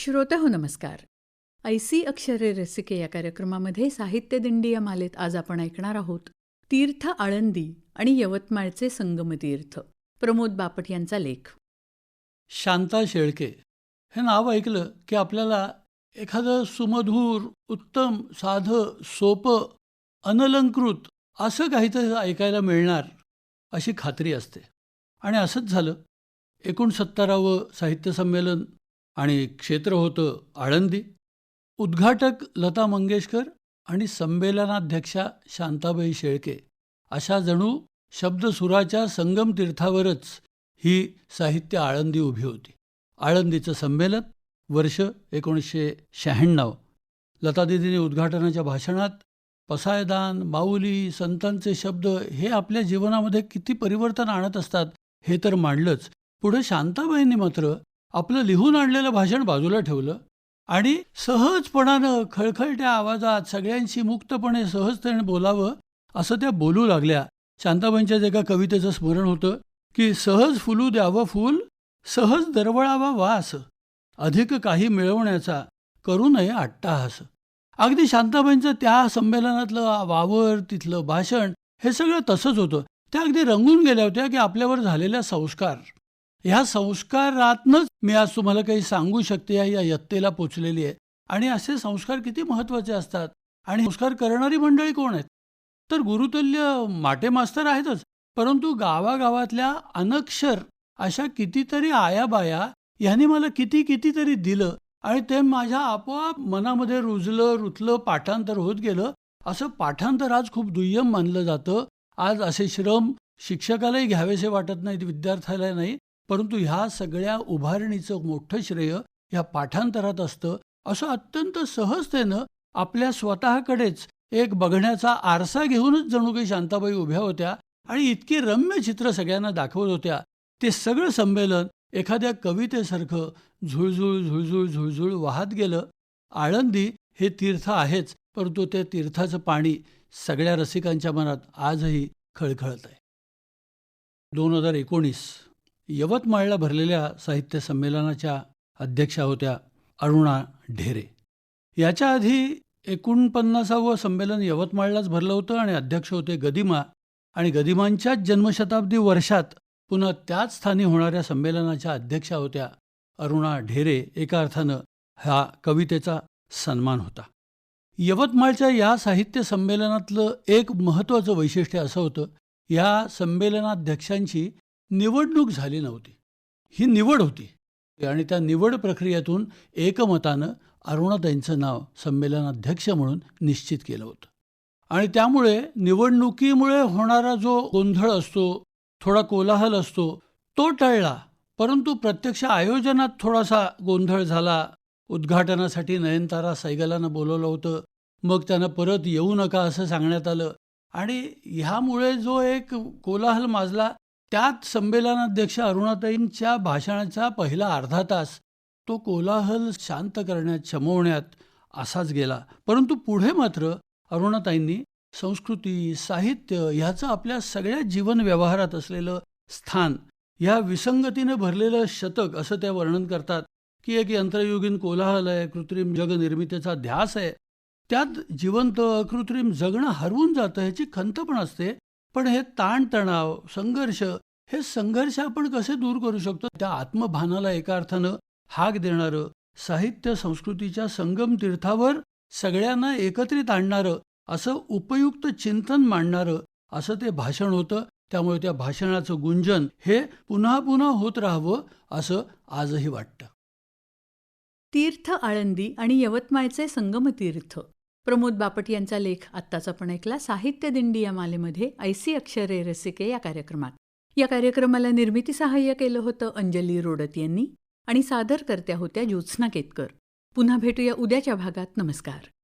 श्रोते हो नमस्कार. ऐसी अक्षरे रसिके या कार्यक्रमामध्ये साहित्य दिंडी या मालेत आज आपण ऐकणार आहोत तीर्थ आळंदी आणि यवतमाळचे संगमतीर्थ प्रमोद बापट यांचा लेख. शांता शेळके हे नाव ऐकलं की आपल्याला एखादं सुमधूर उत्तम साधं सोपं अनलंकृत असं काहीतरी ऐकायला मिळणार अशी खात्री असते. आणि असंच झालं. एकोणसत्तरावं साहित्य संमेलन आणि क्षेत्र होतं आळंदी. उद्घाटक लता मंगेशकर आणि संमेलनाध्यक्षा शांताबाई शेळके. अशा जणू शब्दसुराच्या संगम तीर्थावरच ही साहित्य आळंदी उभी होती. आळंदीचं संमेलन वर्ष एकोणीसशे शहाण्णव. लतादिदीने उद्घाटनाच्या भाषणात पसायदान माऊली संतांचे शब्द हे आपल्या जीवनामध्ये किती परिवर्तन आणत असतात हे तर मांडलंच. पुढे शांताबाईंनी मात्र आपलं लिहून आणलेलं भाषण बाजूला ठेवलं आणि सहजपणानं खळखळत्या आवाजात सगळ्यांशी मुक्तपणे सहजतेने बोलावं असं त्या बोलू लागल्या. शांताबाईंच्याच एका कवितेचं स्मरण होतं की सहज फुलू द्यावं फूल सहज दरवळावा वास अधिक काही मिळवण्याचा करू नये अट्टाहास. अगदी शांताबाईंचं त्या संमेलनातलं वावर तिथलं भाषण हे सगळं तसंच होतं. त्या अगदी रंगून गेल्या होत्या की आपल्यावर झालेल्या संस्कार. ह्या संस्कारातनंच मी आज तुम्हाला काही सांगू शकते या यत्तेला पोचलेली आहे. आणि असे संस्कार किती महत्त्वाचे असतात? आणि संस्कार करणारी मंडळी कोण आहेत? तर गुरुतुल्य माटे मास्तर आहेतच. परंतु गावागावातल्या अनक्षर अशा कितीतरी आयाबाया ह्यांनी मला किती कितीतरी दिलं आणि ते माझ्या आपोआप मनामध्ये रुजलं रुतलं पाठांतर होत गेलं. असं पाठांतर आज खूप दुय्यम मानलं जातं. आज असे श्रम शिक्षकालाही घ्यावेसे वाटत नाहीत विद्यार्थ्याला नाही. परंतु ह्या सगळ्या उभारणीचं मोठं श्रेय ह्या पाठांतरात असतं असं अत्यंत सहजतेनं आपल्या स्वतःकडेच एक बघण्याचा आरसा घेऊनच जणू काही शांताबाई उभ्या होत्या आणि इतकी रम्य चित्र सगळ्यांना दाखवत होत्या. ते सगळं संमेलन एखाद्या कवितेसारखं झुळझुळ झुळझुळ झुळझुळ वाहत गेलं. आळंदी हे तीर्थ आहेच परंतु ते तीर्थाचं पाणी सगळ्या रसिकांच्या मनात आजही खळखळत आहे दोन हजार एकोणीस यवतमाळला भरलेल्या साहित्य संमेलनाच्या अध्यक्षा होत्या अरुणा ढेरे. याच्या आधी एकोणपन्नासावं संमेलन यवतमाळलाच भरलं होतं आणि अध्यक्ष होते गदिमा आणि गदिमांच्याच जन्मशताब्दी वर्षात पुन्हा त्याच स्थानी होणाऱ्या संमेलनाच्या अध्यक्षा होत्या अरुणा ढेरे. एका अर्थानं हा कवितेचा सन्मान होता. यवतमाळच्या या साहित्य संमेलनातलं एक महत्त्वाचं वैशिष्ट्य असं होतं या संमेलनाध्यक्षांची निवडणूक झाली नव्हती. ही निवड होती. आणि त्या निवड प्रक्रियेतून एकमतानं अरुणाताईंचं नाव संमेलनाध्यक्ष म्हणून निश्चित केलं होतं. आणि त्यामुळे निवडणुकीमुळे होणारा जो गोंधळ असतो थोडा कोलाहल असतो तो टळला. परंतु प्रत्यक्ष आयोजनात थोडासा गोंधळ झाला. उद्घाटनासाठी नयनतारा सैगलानं बोलवलं होतं. मग त्यानं परत येऊ नका असं सांगण्यात आलं. आणि ह्यामुळे जो एक कोलाहल माजला त्यात संमेलनाध्यक्ष अरुणाताईंच्या भाषणाचा पहिला अर्धा तास तो कोलाहल शांत करण्यात शमवण्यात असाच गेला. परंतु पुढे मात्र अरुणाताईंनी संस्कृती साहित्य ह्याचं आपल्या सगळ्या जीवन व्यवहारात असलेलं स्थान ह्या विसंगतीने भरलेलं शतक असं त्या वर्णन करतात की एक यंत्रयुगीन कोलाहल आहे कृत्रिम जगनिर्मितीचा ध्यास आहे. त्यात जिवंत अकृत्रिम जगणं हरवून जातं ह्याची खंत पण असते. पण हे ताणतणाव संघर्ष हे संघर्ष आपण कसे दूर करू शकतो? त्या आत्मभानाला एका अर्थानं हाक देणारं साहित्य संस्कृतीच्या संगम तीर्थावर सगळ्यांना एकत्रित आणणारं असं उपयुक्त चिंतन मांडणारं असं ते भाषण होतं. त्यामुळे त्या भाषणाचं गुंजन हे पुन्हा पुन्हा होत राहावं असं आजही वाटतं. तीर्थ आळंदी आणि यवतमाळचे संगमतीर्थ. प्रमोद बापट यांचा लेख आत्ताच आपण ऐकला. साहित्य दिंडी या मालेमध्ये ऐसी अक्षरे रसिके या कार्यक्रमात. या कार्यक्रमाला निर्मिती सहाय्य केलं होतं अंजली रोडत यांनी आणि सादर करत्या होत्या ज्योत्स्ना केतकर. पुन्हा भेटूया उद्याच्या भागात. नमस्कार.